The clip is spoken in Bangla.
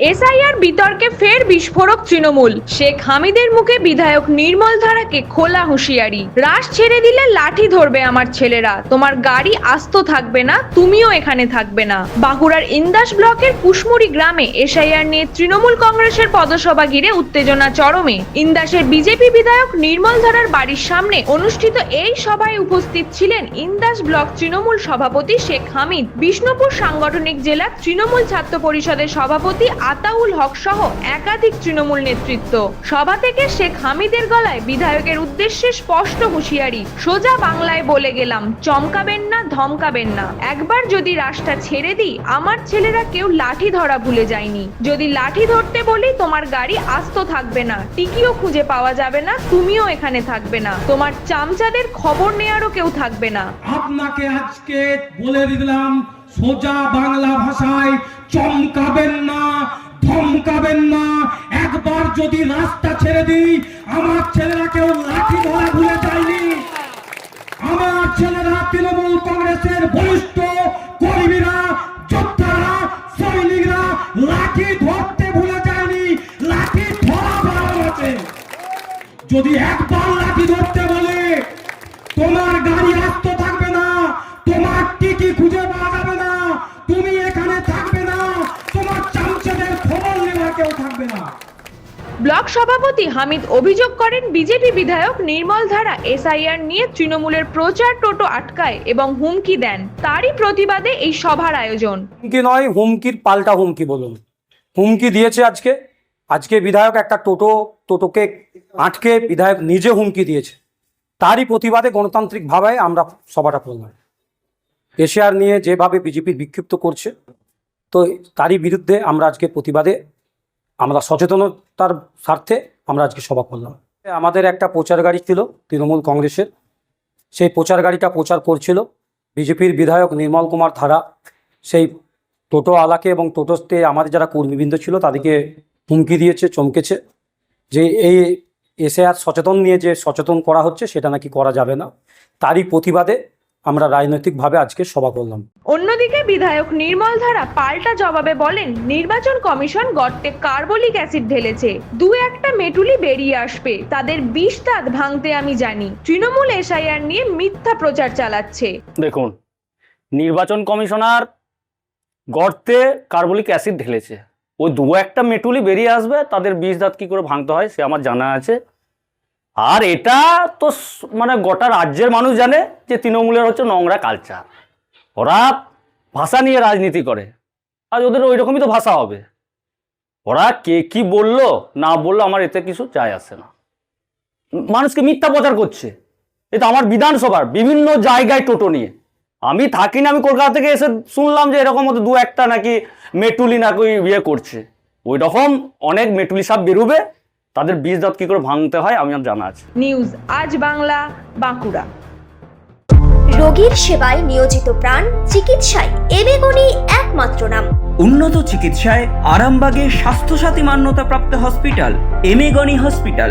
এসআইআর বিতর্কে ফের বিস্ফোরক তৃণমূল। শেখ হামিদের মুখে বিধায়ক নির্মল ধারাকে খোলা হুঁশিয়ারি। রাশ ছেড়ে দিলে লাঠি ধরবে আমার ছেলেরা। তোমার গাড়ি আস্ত থাকবে না, তুমিও এখানে থাকবে না। বাঁকুড়ার ইন্দাস ব্লকের কুশমুড়ি গ্রামে এসআইআর নিয়ে তৃণমূল কংগ্রেসের পদসভা ঘিরে উত্তেজনা চরমে। ইন্দাসের বিজেপি বিধায়ক নির্মল ধারার বাড়ির সামনে অনুষ্ঠিত এই সভায় উপস্থিত ছিলেন ইন্দাস ব্লক তৃণমূল সভাপতি শেখ হামিদ। বিষ্ণুপুর সাংগঠনিক জেলা তৃণমূল ছাত্র পরিষদের সভাপতি আতাউল হক সহ একাধিক তৃণমূল নেতৃত্ব। সভা থেকে শেখ হামিদের গলায় বিধায়কের উদ্দেশ্যে স্পষ্ট হুঁশিয়ারি। সোজা বাংলায় বলে গেলাম, চমকাবেন না, ধমকাবেন না। একবার যদি রাস্তা ছেড়ে দিই, আমার ছেলেরা কেউ লাঠি ধরা ভুলে যায়নি। যদি লাঠি ধরতে বলি, তোমার গাড়ি আস্ত থাকবে না, টিকিও খুঁজে পাওয়া যাবে না, তুমিও এখানে থাকবে না। তোমার চামচাদের খবর নেয়ারও কেউ থাকবে না। আপনাকে আজকে বলে দিলাম, সোজা বাংলা ভাষায়, চমকাবেন না ধমকাবেন না। একবার যদি রাস্তা ছেড়ে দিই, আমার ছেলেরা কেউ লাঠি ধরা ভুলে যায়নি। আমার ছেলেরা তৃণমূল কংগ্রেসের বরিষ্ঠ কর্মীরা, যোদ্ধারা, সৈনিকরা লাঠি ধরতে ভুলে যায়নি। লাঠি ধরা আছে যদি একবার লাঠি ধরতে ব্লক সভাপতি হামিদ অভিযোগ করেন, বিজেপি বিধায়ক নির্মল ধারা এসআইআর নিয়ে তৃণমূলের প্রচার টোটো আটকায় এবং হুমকি দেন। তারই প্রতিবাদে এই সভার আয়োজন। হুমকি নয়, হুমকির পাল্টা হুমকি বলুন। হুমকি দিয়েছে আজকে। আজকে বিধায়ক একটা টোটো, টোটোকে আটকে বিধায়ক নিজে হুমকি দিয়েছে। তারই প্রতিবাদে গণতান্ত্রিকভাবে আমরা সভাটা করলাম। এশিয়ার নিয়ে যেভাবে বিজেপি বিক্ষিপ্ত করছে, তো তারই বিরুদ্ধে আমরা আজকে প্রতিবাদে আমরা সচেতনতার স্বার্থে আমরা আজকে সভা করলাম। আমাদের একটা প্রচার গাড়ি ছিল তৃণমূল কংগ্রেসের। সেই প্রচার গাড়িটা প্রচার করছিল বিজেপির বিধায়ক নির্মল কুমার ধারা সেই টোটো আলাকে এবং টোটোতে আমাদের যারা কর্মীবৃন্দ ছিল তাদেরকে হুমকি দিয়েছে, চমকেছে। যে এই এসে আর সচেতন নিয়ে যে সচেতন করা হচ্ছে সেটা নাকি করা যাবে না। তারই প্রতিবাদে আমরা রাজনৈতিকভাবে আজকে সভা করলাম। অন্যদিকে বিধায়ক নির্মল ধারা পাল্টা জবাবে বলেন নির্বাচন কমিশন গর্তে কার্বলিক অ্যাসিড ঢেলেছে। দু একটা মেটুলি বেরিয়ে আসবে। তাদের বিষ দাঁত ভাঙতে আমি জানি। তৃণমূল এসআইআর নিয়ে মিথ্যা প্রচার চালাচ্ছে। দেখুন নির্বাচন কমিশনার গর্তে কার্বলিক অ্যাসিড ঢেলেছে। ওই দু একটা মেটুলি বেরিয়ে আসবে তাদের বিষ দাঁত কী করে ভাঙতে হয় সে আমার জানা আছে। আর এটা তো মানে গোটা রাজ্যের মানুষ জানে যে তৃণমূলের হচ্ছে নোংরা কালচার ওরা ভাষা নিয়ে রাজনীতি করে। আর ওদের ওই রকমই তো ভাষা হবে। ওরা কে কি বলল, না বলল আমার এতে কিছু যায় আসে না। মানুষকে মিথ্যা প্রচার করছে। এটা আমার বিধানসভার বিভিন্ন জায়গায় টোটো নিয়ে। আমি থাকি না আমি কলকাতা থেকে এসে শুনলাম যে এরকম হয়তো দু একটা নাকি মেটুলি নাকি ইয়ে করছে। ওই রকম অনেক মেটুলি সাপ বেরোবে। তাদের বীজ দাঁত কী করে ভাঙতে হয় আমি আমার জানা আছে। নিউজ আজ বাংলা বাঁকুড়া। রোগীর সেবায় নিয়োজিত প্রাণ চিকিৎসায় এবেগুনি একমাত্র নাম। উন্নত চিকিৎসায় আরামবাগে স্বাস্থ্যসাথী মান্যতাপ্রাপ্ত হসপিটাল এমেগনি হসপিটাল।